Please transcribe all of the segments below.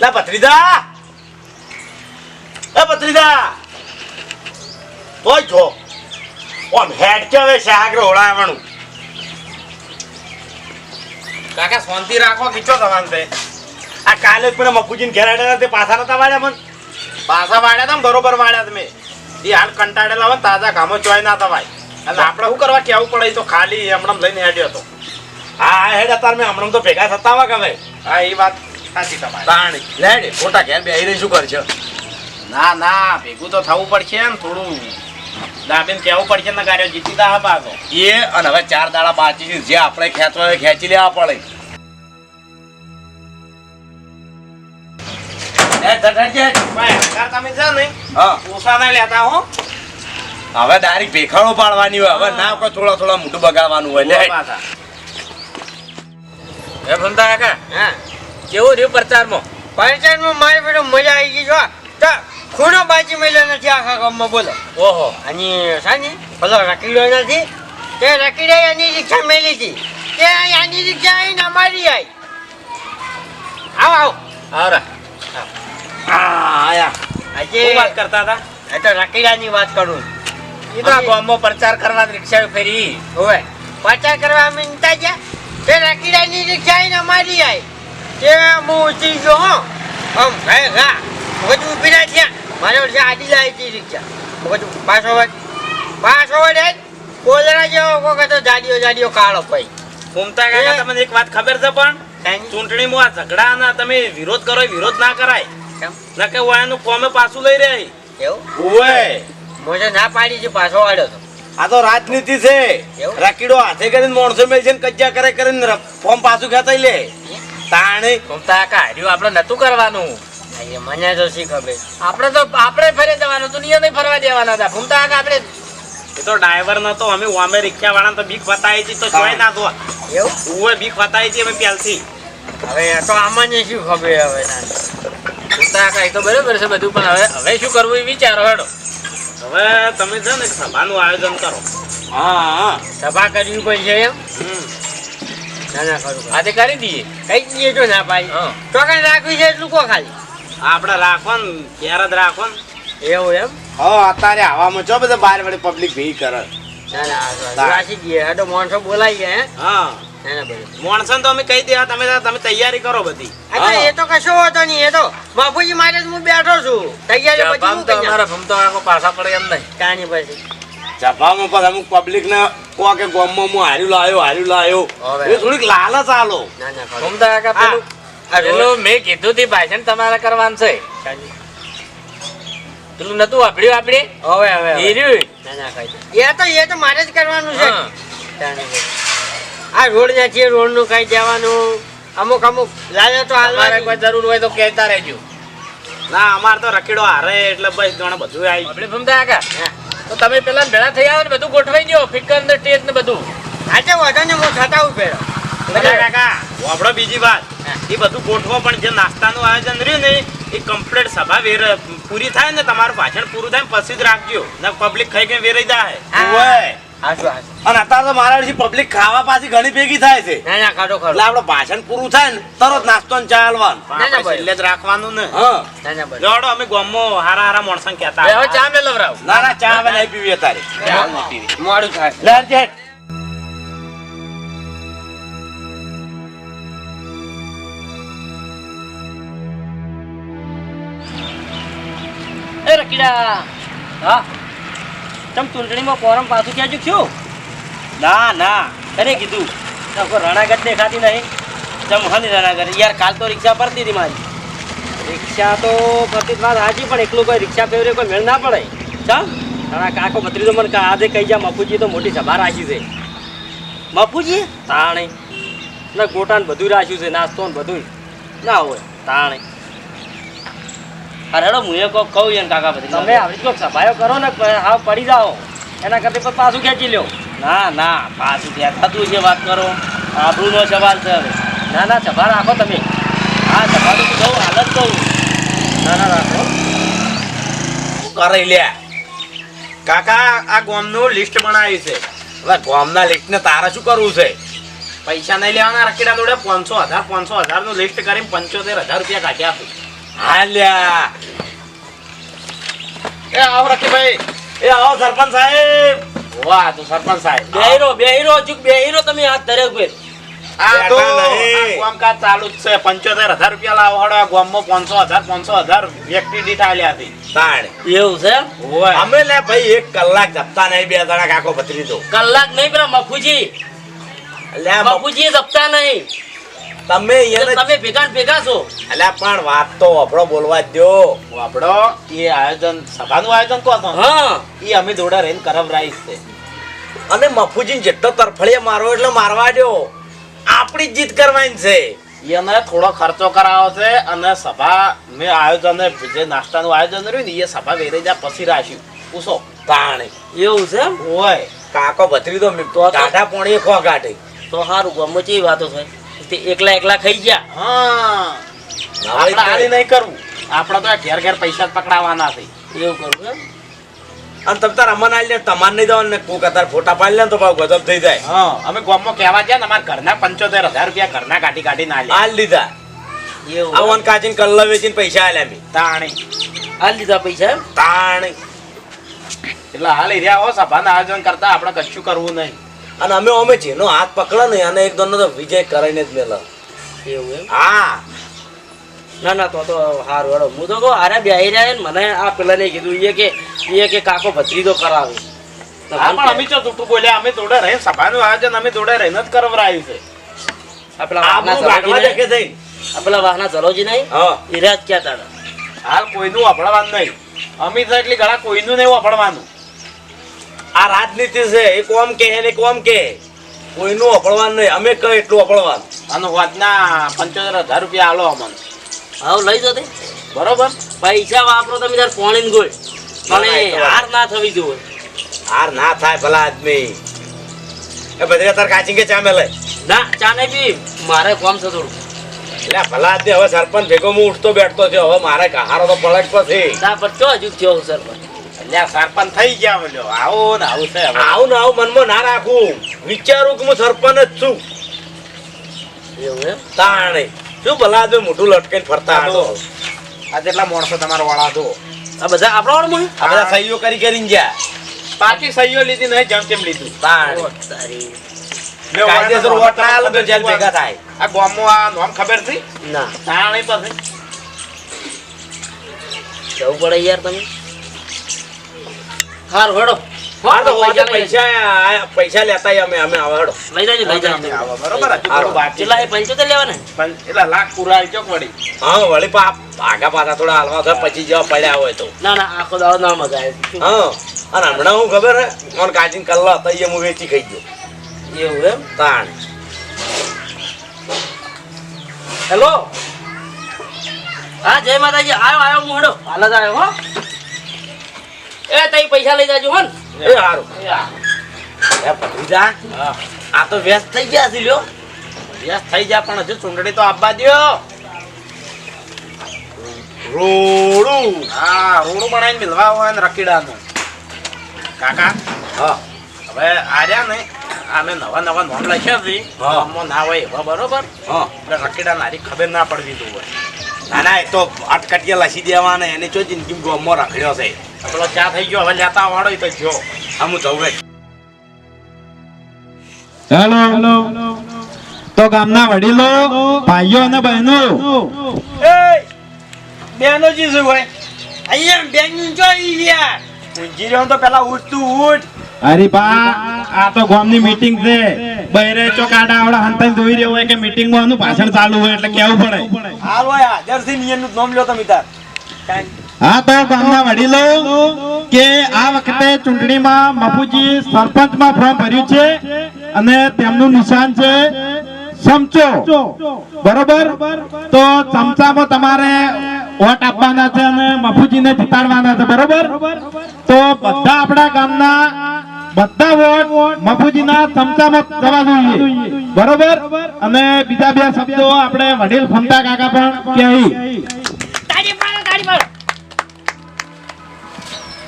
લા ભત્રીજા. એ ભત્રીજા. તોય છો ઓમ હેડ કે હવે શાક રોડાવવાનું કાકા શાંતિ રાખો કીચો તમારે તે. આ કાલે જ પણ મફુજીને ઘેર આડ્યા તે પાછા નતા વાળ્યા મન. પાછા વાળ્યા તમે બરોબર વાળ્યા તમે. એ હાલ કંટાળેલા હોય તાજા કામો ચોય ના તવાય અને આપણે શું કરવા કેવું પડે? તો ખાલી હમણાં લઈને હેડ્યો હતો. હા હેડ અતાર મેં હમણાં તો ભેગા થતા હોય કે હવે? હા એ વાત સાચી તમારી તાણી લેડ મોટા ઘેર બે રહી શું કરશે ના ના ભેગું તો થવું પડશે ને થોડું. દાબીને કહેવું પડશે ને ગાડીઓ જીતી દા ભાગો એ અને હવે ચાર દાડા બાકી છે જે આપણે ખેંચવા હોય એ ખેંચી લેવા પડે. હવે ડાયરેક્ટ પાડવાની હોય. હવે ના કોઈ થોડા થોડા મોટું બગાડવાનું હોય. લે. એ ભમતા કાકા હા. કેવું રહ્યું પ્રચારમાં. પંચાયતમાં મારી બેટો મજા આવી ગઈ જો. તો ખૂણો બાજી મળ્યો નથી આખા ગામમાં બોલો. ઓહો. અને સાની ભલો રકીડો નથી. તે રકીડે એની રિક્ષા મેલી હતી. તે એની રિક્ષા આવીને અમારી આવી આવો. આવો આવરા આયા. આજે વાત કરતા હતા? એ તો રકીડાની વાત કરું. એ તો ગામમાં પ્રચાર કરવા રિક્ષા ફેરી. હોવે પાછા કરવા અમે નીતા ગયા. તે રકીડાની રિક્ષા આવીને અમારી આવી તે હું ઉતરી ગયો હો આમ હે ઘા બધું ઊભી ના થયા. મારે વર્ષે આડી હતી રિક્ષા બધું પાછો પાછો હે. કોલરા જેવો કોક હતો જાડીઓ જાડીઓ કાળો ભાઈ. ઘૂમતા કાકા. તમને એક વાત ખબર છે પણ? ચૂંટણીમાં ઝઘડાના તમે વિરોધ કરો વિરોધ ના કરાય? ના કે વાયનું કોમે પાછું લઈ રહી. એવું? ઓય મોજે ના પાડી છે પાછો વાળ્યો તો આ તો રાજનીતિ છે. રાકીડો હાથે કરીને માણસો ને કજ્જા કરે કરીને ફોર્મ પાછું ખેંચાઈ લે. તાણે કોમતા કાકા હાર્યું આપણે નતું કરવાનું. અહીંયા મને તો શી ખબર. આપણે તો આપણે ફરે જવાનું હતું નિયમ ફરવા દેવાના હતા. કાકા આપણે એ તો ડ્રાઈવર નતો અમે ઓમે રિક્ષા વાળા તો બીક બતાવી હતી તો જોઈ ના દો એવું? ઉવે બીક બતાવી હતી અમે પહેલથી. હવે એ તો આમાં શું ખબર હવે કાકા એ તો બરોબર છે બધું પણ હવે હવે શું કરવું એ વિચારો હેડો. હવે તમે છે ને સભાનું આયોજન કરો. હા હા. સભા કરવી પડશે એમ? હમ. ના ના ખરું ખરું. આજે કરી દઈએ. કઈ દઈએ તો ના ભાઈ તો કઈ રાખવી છે એટલું કો ખાલી? આપણે રાખો ને ઘેર જ રાખો ને એવું એમ? હો અત્યારે હવામાં છો બધા બાર વડે પબ્લિક ભી કરે. ના ના આ તો રાખી દઈએ આ તો માણસો બોલાઈ ગયા હા? મોણસન તો અમે કહી દેવા તમે તમે તૈયારી કરો બધી. આ એ તો કશો હોતો નહીં એ તો બાપુજી મારે હું બેઠો છું. તૈયારી બધી જવાબ હું તો કરી અમારા ભમતા કાકો પાછા પડે એમ નહીં. કાની પછી. સભામાં પણ અમુક પબ્લિક ને કહો કે ગામમાં હું હાર્યું લાયો હાર્યું લાયો. હવે. એ થોડીક લાલચ આલો. ના ના કાકા પેલું પેલું મેં કીધું તી ભાષણ તમારે કરવાનું છે. પેલું નતું વાપર્યું આપણે? હવે હવે. એ ના ના તો એ તો મારે જ કરવાનું છે. હા. આ રોડ નથી રોડનું કઈ જવાનું અમુક અમુક લાલે તો તમારે હાલવા કોઈ જરૂર હોય તો કહેતા રહેજો. ના અમાર તો રખીડો હારે એટલે બસ જાણે બધું આવી આપણે ભમતા કાકા? તો તમે પેલા ભેળા થઈ આવો ને બધું ગોઠવાઈ દો ફિકર ને ટેજ ને બધું. આજે વધારે હું થતા હું બધા કાકા વાપડો બીજી વાત. એ બધું ગોઠવો પણ જે નાસ્તાનું આયોજન રહ્યું ને એ કમ્પ્લીટ સભા વેર પૂરી થાય ને તમારું ભાષણ પૂરું થાય પછી જ રાખજો. ને પબ્લિક ખાઈ કઈ વેરાઈ જાય અને અત્યારે મારા પછી પબ્લિક ખાવા પાછી ઘણી ભેગી થાય છે. ના ના ખરો ખરો એટલે આપણે ભાષણ પૂરું થાય ને તરત નાસ્તો ને ચા છેલ્લે જ રાખવાનું ને. હા. ના ના બરોબર. જોડો અમે ગોમો હારા હારા માણસો કહેતા હવે ચા મેં લવરાવ. ના ના ચા હવે નહીં પીવી તારે મોડું થાય. એ રકીડા. હા? તમ ચૂંટણીમાં ફોરમ પાછું ક્યાં ચૂક્યું? ના ના અરે કીધું. કોઈ રણાગત દેખાતી નહીં. ચમ હની રણાગત. યાર, કાલ તો રિક્ષા ફરતી હતી મારી. રિક્ષા તો ફરતી વાત હાજી પણ એકલું કોઈ રિક્ષા ફેવરે કોઈ મેળ ના પડે. ચમ? તારા કાકો ભત્રીજો મને આજે કહી જા, મફુજી તો મોટી સભા રાખી છે. મફુજી? તાણે. ના ગોટા ને બધું રાખ્યું છે નાસ્તો ને બધું ના હોય, તાણે. અરે હેડો હું એ કોક કહું યાર કાકા પછી. તમે આવી કોઈક સફાયો કરો ને હા પડી જાઓ. એના કરતા પણ પાછું ખેંચી લ્યો. ના ના પાછું ખેંચાતું છે વાત કરો. આબરૂનો સવાલ છે હવે. ના ના સભા રાખો તમે. હા સભા તો કહું હાલ જ કહું. ના ના રાખો. શું કરે લે? કાકા આ ગોમનું લિસ્ટ બનાવી છે. હવે ગોમના લિસ્ટ ને તારે શું કરવું છે? પૈસા નહીં લેવાના રકીડા જોડે પાંચસો હજાર પાંચસો હજારનું લિસ્ટ કરીને પંચોતેર હજાર રૂપિયા કાઢી આપું. હાલ્યા. એ આવો રકીભાઈ. એ આવો સરપંચ સાહેબ. વાહ તો સરપંચ સાહેબ. બેહીરો બેહીરો ચૂક બેહીરો તમે હાથ ધર્યો કોઈ આ તો આ કામકાજ ચાલુ જ છે. પંચોતેર હજાર રૂપિયા લાવો હડો. આ ગામમાં પાંચસો હજાર પાંચસો હજાર વ્યક્તિ દીઠ આલ્યા હતી તાણ. એવું છે? ઓય. અમે લે ભાઈ એક કલાક જપતા નહીં બે જણા કાકો ભત્રીજો. કલાક નહીં પેલા મફુજી. લે મફુજી જપતા નહીં. તમે એટલે તમે ભેગા ભેગા છો. એટલે પણ વાત તો આપણો બોલવા જ દો આપણો એ આયોજન સભાનું આયોજન તો હતો. હા. એ અમે જોડે રહીને કરમ રાઈસ છે. અને મફુજીને જેટલો તરફળીએ મારો એટલે મારવા દો આપણી જ જીત કરવાની છે. એને થોડો ખર્ચો કરાવો છે અને સભા મેં આયોજન જે નાસ્તાનું આયોજન રહ્યું ને એ સભા વેરી જાય પછી રાખ્યું. પૂછો તાણે. એવું છે હોય. ઓય કાકો ભત્રીજો તો તો- કાઢા પોણી ખો કાઢે તો સારું ગમે કેવી વાતો થાય. તે એકલા એકલા ખાઈ ગયા. હા. આપણે આની નહીં કરવું. આપણે તો ઘેર ઘેર પૈસા જ પકડાવાના છે. એવું કરવું એમ? અને તમે તાર અમન આવી તમાર નહીં જવાનું ને કોક તાર ફોટા પાડી લે તો ભાવ ગજબ થઈ જાય. હા અમે ગામમાં કહેવા ગયા ને અમારા ઘરના પંચોતેર હજાર રૂપિયા ઘરના કાઢી કાઢી ના લે હાલ લીધા. એવું. આ વન કાચીને કલ્લા વેચીને પૈસા આલ્યા મેં તાણી. હાલ લીધા પૈસા તાણી તાણે. એટલે હાલ એરિયા હો સભાના આયોજન કરતા આપણે કશું કરવું નહીં. અને અમે અમે જેનો હાથ પકડો ને અને એક દોનો તો વિજય કરીને જ મેલો. એવું એમ? હા. ના ના તો તો હારું હેડો હું તો કહું હારે બેહી રહ્યા ને મને આ પેલા ને કીધું એ કે એ કે કાકો ભત્રીજો કરાવે. હા પણ અમે તો તૂટું બોલ્યા અમે જોડે રહી સભાનું આયોજન અમે જોડે રહીને જ કરવરાયું છે. આપણા વાહના જલોજી નહીં? થઈ વાહના ચલોજી નહીં એ રાજ ક્યાં તારા હાલ કોઈનું વાપરવાનું નહીં. અમિત એટલી ગળા કોઈનું નહીં વાપરવાનું આ રાજનીતિ છે એક કોમ કે ને એક ઓમ કે. કોઈનું અપડવાનું નહીં અમે કહે એટલું અપડવાનું અને વાતના પંચોતેર હજાર રૂપિયા આલો અમને. હવે લઈ જતે બરોબર? પૈસા વાપરો તમે તાર પોણી ગોળ. ના, ના, પણ હાર ના થવી જોઈએ. હાર ના થાય ભલા આદમી. એ બધા તાર કાચી કે ચા મેલે. ના ચા નહીં પી. મારે કોમ છે થોડું. એટલે ભલા આદમી હવે સરપંચ ભેગો હું ઉઠતો બેઠતો છે હવે મારે કહારો તો પલટ પછી. ના પર ચો હજુ થયો સર આ સરપંચ થઈ ગયા બોલ્યો આવો ને આવું છે આવું ને આવું મનમાં ના રાખું. વિચારું કે હું સરપંચ જ છું. એવું એમ? તાણે. શું ભલા મોઢું લટકાઈને ફરતા હતો આ જેટલા માણસો તમારા વાળા તો. આ બધા આપણા વાળું? આ બધા સહીઓ કરી કરીને ગયા. પાકી સહીઓ લીધી નહીં જેમ તેમ લીધું. તાણે કાયદેસર વોટ ના આલો જેલ ભેગા થાય. આ ગામમાં આ નામ ખબર થઈ ના. તાણી પછી. જવું પડે યાર તમે. હારું હેડો. પૈસા પૈસા પૈસા લેતા અમે અમે હવે હેડો. લઈ જાજો લઈ અમે જાજો બરોબર કેટલા એ પંચોતેર લેવાના? પણ એટલા લાખ પૂરા આવી ચોક વળી. હા વળી પા આગા પાછા થોડા હાલવા થાય પછી જેવા પડ્યા હોય તો. ના ના આખો દાડો ના મજા આવે. હા અને હમણાં હું ખબર હે મને કાજીન કલ્લા હતા એ હું વેચી ખાઈ ગયો. એવું એમ? તાણ. હેલો? હા જય માતાજી. આવ્યો આવ્યો હું હેડો. હાલ જ આવ્યો હો. એ તઈ પૈસા લઈ જાજો હોન એ હારું. એ ભત્રીજા હા. આ તો વ્યસ્ત થઈ ગયા છે લ્યો. વ્યસ્ત થઈ ગયા પણ હજુ ચૂંટણી તો આપવા દ્યો. રોડું. હા રોડું બનાવીને મિલવા હોય ને રકીડાનું કાકા હા. હવે આર્યા ને અમે નવા નવા નોમ લખ્યા છે. અમો ના હોય એવા બરોબર? હા. એટલે રકીડા નારી ખબર ના પડવી તું હોય ના ના એ તો અટકટીયા લસી દેવાના એની જો જિંદગી ગોમો રખડ્યો છે. પેલો ચા થઈ ગયો હવે લેતા વાળો તો જો. હું જઉં હેલો. તો ગામના વડીલો ભાઈઓ અને બહેનો. બેનો જી શું ભાઈ અહીંયા બેન જો ગયા ઊંઘી રહ્યો તો પેલા ઉઠ તું ઉઠ. અરે બા આ તો ગામની મીટિંગ છે. બહેરે ચોકાડા આવડા હંતાઈ જોઈ રહ્યો હોય કે મીટિંગમાં આનું ભાષણ ચાલુ હોય એટલે કેવું પડે? હાલ હોય હાજરથી નિયમનું નામ લ્યો તમે તાર. હા, તો ગામના વડીલો કે આ વખતે ચૂંટણીમાં મફુજી સરપંચમાં ફોર્મ ભર્યું છે અને તેમનું નિશાન છે ચમચો. બરોબર? તો ચમચામાં તમારે વોટ આપવાના છે અને મફુજીને જીતાડવાના છે, બરોબર? તો બધા આપણા ગામના બધા વોટ મફુજીના ચમચામાં જવા જોઈએ. બરોબર? અને બીજા બે શબ્દો આપણે વડીલ ફમતા કાકા પણ કહી.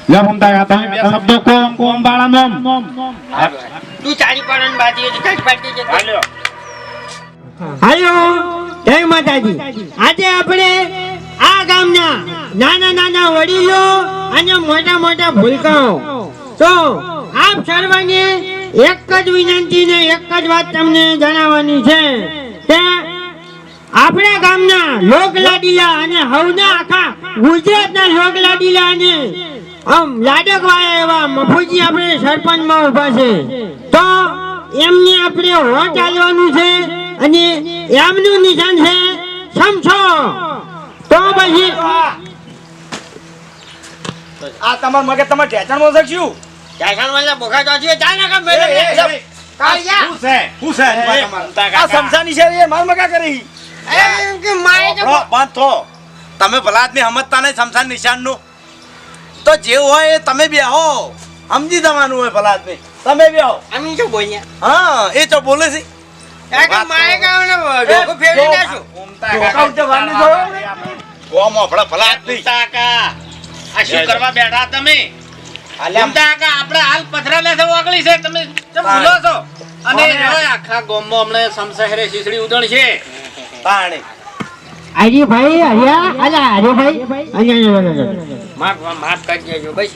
લે કાકા તમે બે શબ્દો કોમ કોમ બાળા નોમ તું તાળી પાડો બાજી તાળી પાડતી જતો હાલ્યો હાલો જય માતાજી. આજે આપણે આ ગામના નાના નાના વડીલો અને મોટા મોટા ભૂલકાઓ. તો આપ સર્વને એક જ વિનંતી ને એક જ વાત તમને જણાવવાની છે કે આપણા ગામના લોકલાડીલા અને હવના આખા ગુજરાતના લોકલાડીલા અને આમ લાડકવાળા એવા મફુજી આપણે સરપંચમાં ઊભા છે. તો એમને આપણે હો ચાલવાનું છે અને એમનું નિશાન છે સમજો તો પછી આ તમાર મગજ તમે ટેચણમાં શકશું જાયખાનમાં બોખા તો છે જાય ના છે? શું છે? આ સમસાની છે એ માર મગા કરી. કે મારે તો આપણો તમે ભલા આદમી સમજતા નહીં સમસાન નિશાનનું તો જે હોય એ તમે બેહો સમજી જવાનું હોય ભલા આદમી. તમે બેહો અમે શું બોલ્યા હા એ તો બોલે છે. કારણ હરિયા ભાઈ અરે ભાઈ માફ માફ કરી દેજો બસ.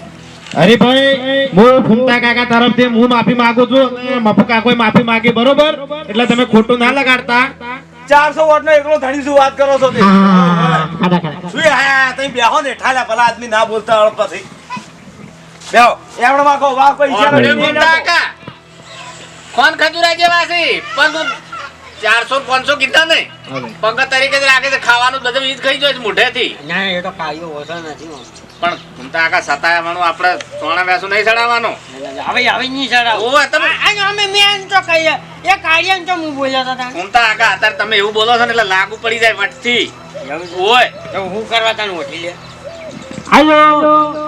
હરીભાઈ હું ફૂમતા કાકા તરફથી હું માફી માંગુ છું મફુ કાકોએ માફી માંગી બરોબર? એટલે તમે ખોટું ના લગાડતા. ચારસો વોટ નો એકલો ધણી શું વાત કરો છો તે? ખાડા ખાડા શું હા તમે બેહો ને ઠાલા ભલા આદમી ના બોલતા હળ પછી. બેહો એમણે માખો વાહ પૈસા આપણે કાકા કોણ ખજૂરા જેવા છે પણ ચારસો પાંચસો કીધા ને. પંકજ તરીકે રાખે છે ખાવાનું બધું ખાઈ જાય મોઢેથી. ના એ તો કાયો ઓછો નથી. પણ ઘૂમતા કાકા સતાયાવાનું આપણે સોના વેસું નહીં ચડાવવાનું. હવે હવે નહીં ઓવે તમે અમે મેં તો કહીએ એ કાર્યન તો હું બોલ્યા હતા ઘૂમતા આખા અત્યારે તમે એવું બોલો છો ને એટલે લાગુ પડી જાય વટથી. ઓય તો હું કરવા તને ઓઠી લે? હાલો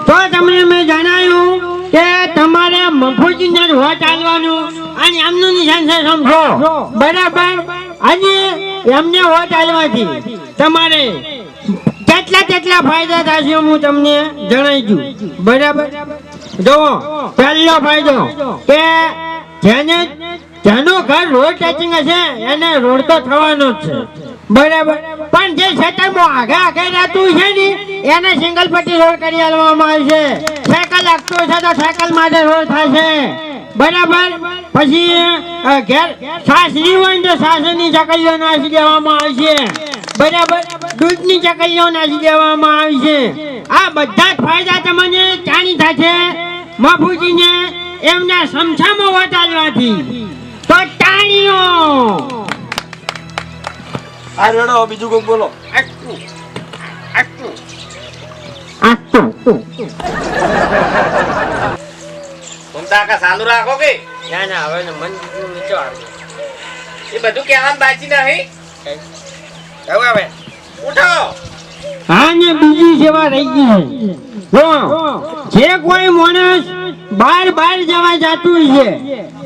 તો તમને મેં જણાવ્યું કે તમારે મફુજીને ને હો ચાલવાનું અને એમનું નિશાન છે સમજો. બરાબર? અને એમને હો ચાલવાથી તમારે કેટલા કેટલા ફાયદા થશે હું તમને જણાવી દઉં. બરાબર? જુઓ, પહેલો ફાયદો કે જેને જેનું ઘર રોડ ટચિંગ હશે એને રોડ તો થવાનો જ છે. બરાબર? પણ જે ખેતરમાં આગા આગળ રહેતું છે ને, એને સિંગલ પટ્ટી રોડ કરી આપવામાં આવશે સાયકલ લાગતું હશે તો સાયકલ માટે રોડ થશે બરાબર? પછી ઘેર સાસરી હોય તો સાસરની ચકલીઓ નાસી દેવામાં આવશે બરાબર? દૂધની ચકલીઓ નાખી દેવામાં આવી છે. આ બધા જ ફાયદા તમને જાણી થશે. મફુજીને એમના સમસામાં વટાલવાથી તો ટાણીઓ! આ રેડો બીજું કોક બોલો. ચાલુ રાખો કે? ના ના હવે મન વિચાર એ બધું કહેવાનું બાકી નહીં. હા ને બીજી સેવા રહી ગઈ છે. જો, જે કોઈ માણસ બાર બાર જવા જતું છે,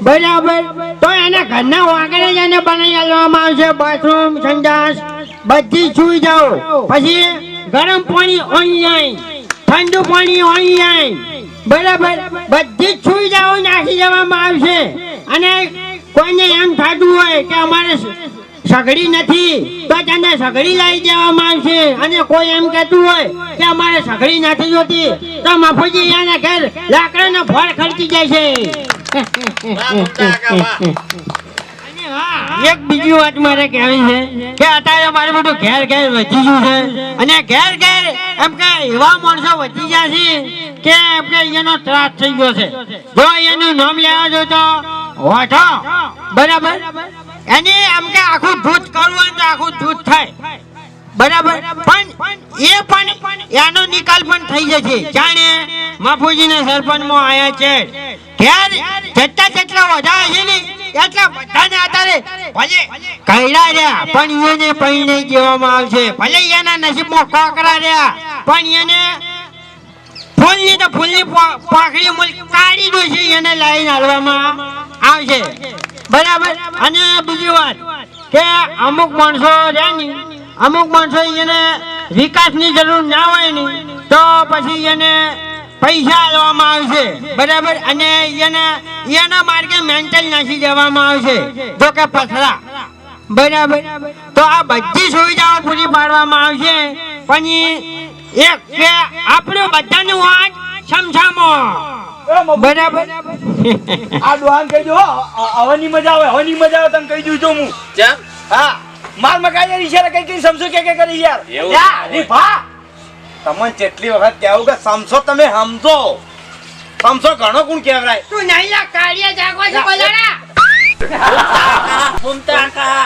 બરાબર, તો એના ઘરના વાંકડે જ એને બનાવી આપવામાં આવશે. બાથરૂમ, સંડાસ, બધી સુવિધાઓ પછી ગરમ પાણી ઓનલાઈન ઠંડુ પાણી ઓનલાઈન બરાબર, બધી જ સુવિધાઓ નાખી દેવામાં આવશે. અને કોઈને એમ થતું હોય કે અમારે સગડી નથી તો તેને સગડી લાવી દેવામાં આવશે. અને કોઈ એમ કહેતું હોય કે અમારે સગડી નથી જોતી તો મફુજી એના ઘર લાકડાનો ફળ ખર્ચી જાય છે. એક બીજી વાત મારે કહેવી છે કે અત્યારે મારું બધું ઘેર ઘેર વધી ગયું છે. અને ઘેર ઘેર એમ કે એવા માણસો વધી ગયા છે કે એમ કે એનો ત્રાસ થઈ ગયો છે. જો એનું નામ લેવા જો તો વાઠો બરાબર? એને એમ કે આખું જૂથ કરવું હોય તો આખું જૂથ થાય. બરાબર? પણ એ પણ એનો નિકાલ પણ થઈ જશે. જાણે માફુજીના સરપંચમાં આયા છે. ઘેર જેટલા જેટલા વધારે છે ને, એટલા બધાને આધારે ભલે કઈડા રહ્યા, પણ એને પૈણે કહેવામાં આવશે. ભલે એના નસીબમાં કોકરા રહ્યા, પણ એને ફૂલની તો ફૂલની પાખડી મૂલ કાઢી દો છે, એને લાઈન હાલવામાં આવશે. બરાબર? અને બીજી વાત કે અમુક માણસો રહે અમુક માણસો એને વિકાસની જરૂર ના હોય ને, તો પછી એને પૈસા આપવામાં આવશે બરાબર? અને એને, એના માર્ગે મેન્ટલ નાસી દેવામાં આવશે જો કે પથરા બરાબર? તો આ બધી સુવિધાઓ પૂરી પાડવામાં આવશે પણ એક કે આપણું બધાનું વાત સમસામો બરાબર. આ દુહાન કહી દો હવાની મજા આવે હવાની મજા આવે તમે કહી દઉં છું હું. જેમ હા માર મકાઈ યાર ઈશારા કઈ કઈ સમજો કે કે કરી યાર. એવું યા, હરી ભા. તમને જેટલી વખત કહેવું કે સમજો તમે સમજો. સમજો ઘણો કોણ કહેવાય. તું નહીં લા કાળિયા જાગો છે બોલાડા. ફૂમતા કા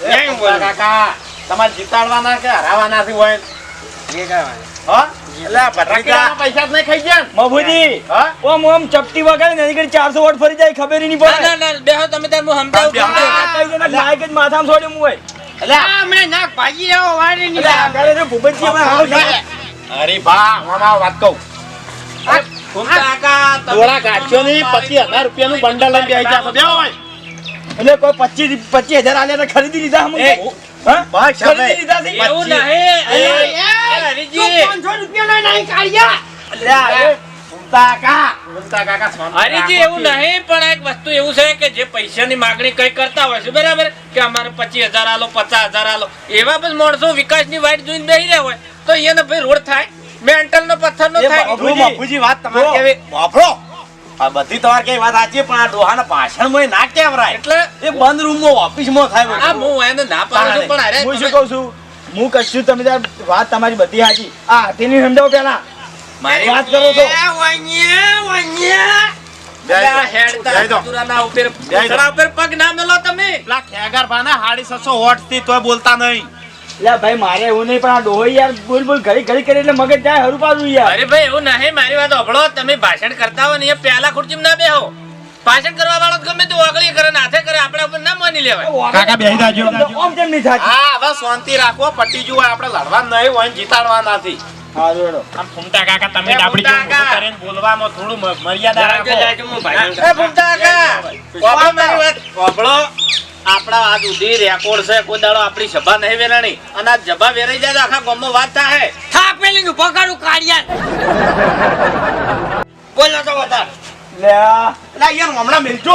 એમ બોલો? કાકા તમારે જીતાડવાના કે હરાવાના થી હોય? કે આ ભટકીના પૈસા જ નહીં ખાઈ ગયા મભુજી ઓમ ઓમ ચપટી વગાડે ને એની ઘડી 400 વોટ ફરી જાય ખબર નહીં પડે. ના ના બેહો તમે તાર હું સમજાવું બેહો. ફૂમતા. આ કઈ જણા નાયક જ માથામાં છોડ્યું હું હોય એટલે આ- આ નાક ભાજી રહ્યો વારે નહીં આગળ તો ભૂપતજી અમે હાવ અરે બા વાત કહું. ની પચીસ હજાર રૂપિયાનું બંડલ લઈને બેસી જશો એટલે કોઈ પચીસ પચીસ હજાર આલ્યા તો ખરીદી લીધા? બસ લીધા એવું નહીં એ, અરે, તું હરીજી 500 રૂપિયાનો નહીં કાળિયા અલ્યા, એ ઘૂમતા કાકા ઘૂમતા કાકા શાંતિ હરીજી રાખો એવું કે- નહીં પણ એક વસ્તુ એવું છે કે જે પૈસાની માગણી કઈ કરતા હોય છે બરાબર? કે અમારે પચીસ હજાર આલો પચાસ હજાર આલો. એવા બસ માણસો વિકાસની વાઈટ જોઈને બેસી રહ્યા હોય તો એને ભાઈ રોડ થાય મેન્ટલ નો પથ્થર નો થાય વાત તમારે કેવી? વાપરો. આ બધી તમારે કઈ વાત સાચી પણ આ ડોહાના ભાષણમાં ના કેવરાય એટલે એ બંધ રૂમમાં ઓફિસમાં થાય આ થાય હું એને ના પાડું છું પણ અરે હું શું તમે- કહું છું? હું કશું તમે તાર વાત તમારી બધી સાચી. આ હાથીની સમજાવો પેલા મારી વાત કરો ઉપર પગ ના મેલો તમે. પેલા ખેગાર ભાના હાડી સસો હોટથી તોય બોલતા નહીં. લે ભાઈ મારે એવું નહીં પણ આ ડોહો યાર બોલ બોલ ઘડી ઘડી કરી મગજ જાય હરું પાડું યાર. અરે ભાઈ એવું નહીં મારી વાત સાંભળો. તમે ભાષણ કરતા હોય ને એ પહેલા ખુરચીમાં ના બેહો. ભાષણ કરવા વાળો ગમે તે ઓગળી કરે ને કરે આપણા ઉપર ના માની લેવાય. કાકા બેસી જાજો. ઓમ કેમ નહીં થાતી હા હવે શાંતિ રાખો પટી જુઓ આપણે લડવા નહીં હોય ને જીતાડવા નથી હા જોડો આમ ફૂમતા કાકા તમે ડાબડી ફૂમતા જેવું કાકા. કરીને બોલવામાં થોડું મર્યાદા રાખો. જાજો, હું ભાષણ એ ફૂમતા કાકા, વાત. આપણા આ સુધી રેકોર્ડ છે કોઈ દાડો આપણી સભા નહીં વેરાણી. અને આ જભા વેરાઈ જાય આખા ગામમાં વાત થાય. થાપેલી નું પકડું કાઢ્યા બોલો તો વધાર. લે આ. યાર હમણાં મિલજો.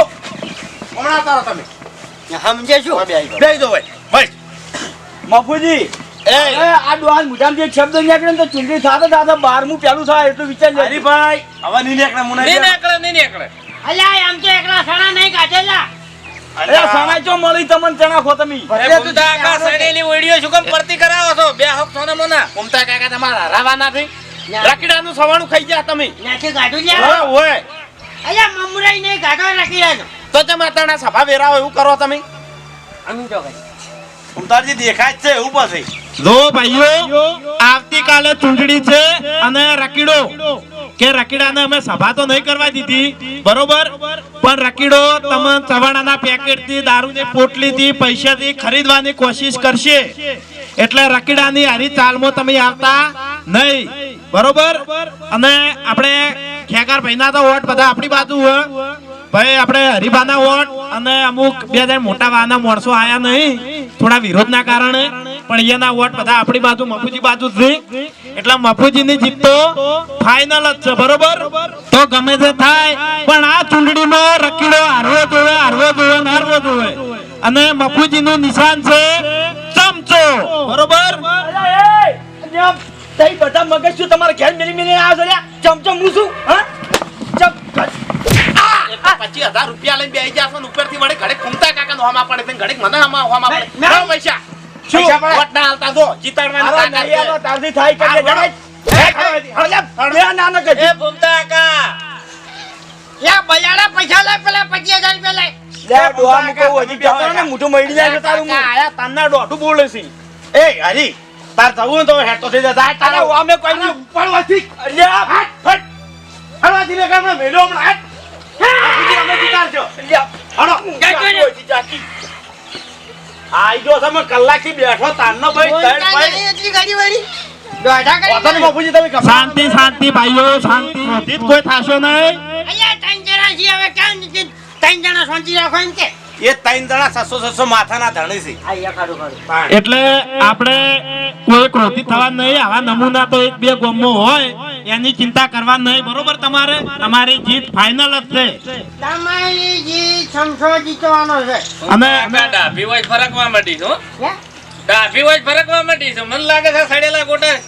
હમણાં તારો તમે. સમજે શું બે દો ભાઈ. બસ. મફુજી. એ. આ ડોહાન મોઢામાંથી એક શબ્દ નીકળે ને તો ચૂંટણી થાતા થાતા બારમું પેલું થાય એટલું વિચાર ભાઈ હવે નહીં નીકળે નહીં નીકળે નહીં નીકળે. અલ્યા આમ તો એકલા સણા નહીં કાઢેલા. અરે સણાઈ ચો મળી તમને ચણા ખો તમે? એ ફૂમતા કાકા સડેલી ઓળીઓ શું કામ પરતી કરાવો છો? બે હક સોના મોના? ફૂમતા કાકા તમારા હરાવાના નથી રકડાનું સવાણું ખાઈ ગયા તમે. નાખે હોય લ્યા. હોય અલ્યા મમરાઈ ને ગાડો રાખી રહ્યો તો તમે માતાના સભા વેરાવો એવું કરો તમે. અમે જો કરી ઉમતારજી દેખાય છે એવું પછી. જો ભાઈઓ આવતીકાલે ચૂંટણી છે અને રકીડો કે રકીડાને અમે સભા તો નહીં કરવા દીધી, બરોબર? પણ રકીડો તમે ચવાણાના પેકેટથી, દારૂની પોટલીથી, પૈસાથી ખરીદવાની કોશિશ કરશે. એટલે રકીડાની હારી ચાલમાં તમે આવતા નહીં, બરોબર? અને આપણે ખેગાર ભાઈના તો વોટ બધા આપણી બાજુ હોય. ભાઈ, આપણે હરિભાના વોટ અને અમુક બે મોટા વાના માણસો આયા નહીં. થોડા વિરોધના કારણે. પણ એના વોટ બધા આપણી બાજુ મફુજી બાજુ છે એટલે મફુજીની જીત તો ફાઈનલ જ છે બરોબર? તો ગમે તે થાય પણ આ ચૂંટણીમાં રકીડો હારવો જોવે હારવો જોવે ને હારવો જોવે અને મફુજીનું નિશાન છે ચમચો બરોબર? તઈ બધા મગજ શું તમારે ઘેર મેલી મેલી આ છે ચમચમ હું શું હા પચીસ હજાર રૂપિયા લઈને બે જશો ને ઉપરથી વળી ઘડીક ફૂમતા કાકાનો હોમાં પડે ને ઘડીક મને હોમાં હોમાં પડે પૈસા શું? પૈસા પડે. વોટ ના હાલતા જો જીતાડવાની તાકાત. તારથી થાય કે જણાય. મળી હમણાં આઈ ગયો તમે કલાકથી બેઠો તારનો ભાઈ ત્રણ ભાઈ. એટલી ગાડી વાળી. દોઢા કરી વાંધો બાપુજી તમે શાંતિ શાંતિ ભાઈઓ શાંતિ. કોઈ થશો નહીં. અહીંયા ત્રણ જણા છીએ હવે કેમ? ત્રણ જણા શાંતિ રાખો એમ કે. એ ત્રણ જણા સસો સસો માથાના ધણી છે. એટલે આપણે કોઈ ક્રોધિત થવા નહીં આવા નમૂના તો એક બે ગામમાં હોય. એની ચિંતા કરવા નહીં બરોબર? તમારે તમારી જીત ફાઇનલ જ છે. તમારી જી સમસો જીતવાનો છે. અને આ ડાભી હોય ફરકવા માંડી છો હે? ડાભી હોય ફરકવા માંડી છો. મને લાગે છે સડેલા ગોટા.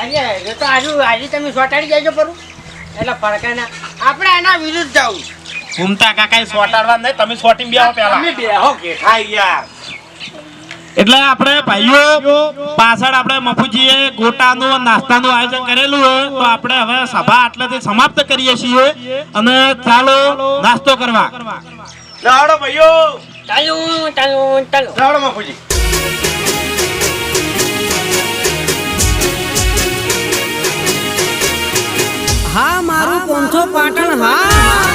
આજે એ તો આજુ આજે તમે સોટાડી જાયજો પરું. એટલે ફરકે ના. આપણે એના વિરુદ્ધ જાવું ઘૂમતા કાકા સોટાડવા નહીં તમે સોટીને બેહો પહેલા. તમે બેહો ખાઈ યાર. એટલે આપણે ભાઈઓ પાછળ આપણે મફુજીએ ગોટાનું નાસ્તાનું આયોજન કરેલું હોય તો આપણે હવે સભા આટલેથી સમાપ્ત કરીએ છીએ અને ચાલો નાસ્તો કરવા. લહડો ભાઈઓ. ચાલો ચાલો ચાલો. લહડો મફુજી. હા મારું પોંચો પાટણ હા.